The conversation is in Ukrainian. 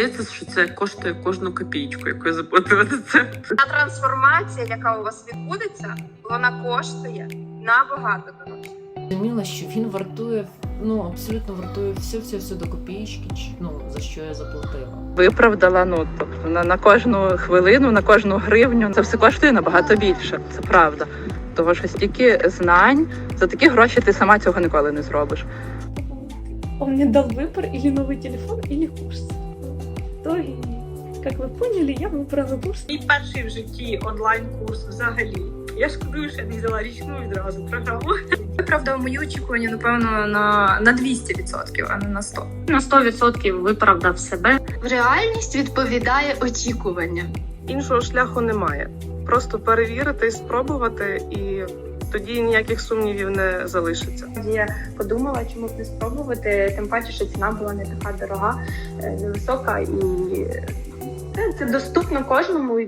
Здається, що це коштує кожну копійку, яку я заплатила за це. Та трансформація, яка у вас відбудеться, вона коштує набагато дорожче. Зрозуміла, що він вартує ну абсолютно вартує все, все, все до копієчки, чи- ну за що я заплатила. виправдала. Ну тобто на, на кожну хвилину, на кожну гривню це все коштує набагато більше. Це правда. Того що стільки знань за такі гроші ти сама цього ніколи не зробиш. Он мне дал выбор или новый телефон, или курс. В итоге, как вы поняли, я выбрала курс. Мій перший в житті онлайн-курс взагалі. Я шкодую, що я не взяла річну відразу програму. Виправдав мої очікування, напевно, на, на 200%, а не на 100%. На 100% виправдав себе. Реальність відповідає очікуванням. Іншого шляху немає. Просто перевірити спробувати, і тоді ніяких сумнівів не залишиться. Я подумала, чому б не спробувати, тим паче, що ціна була не така дорога, е, невисока і е, це доступно кожному.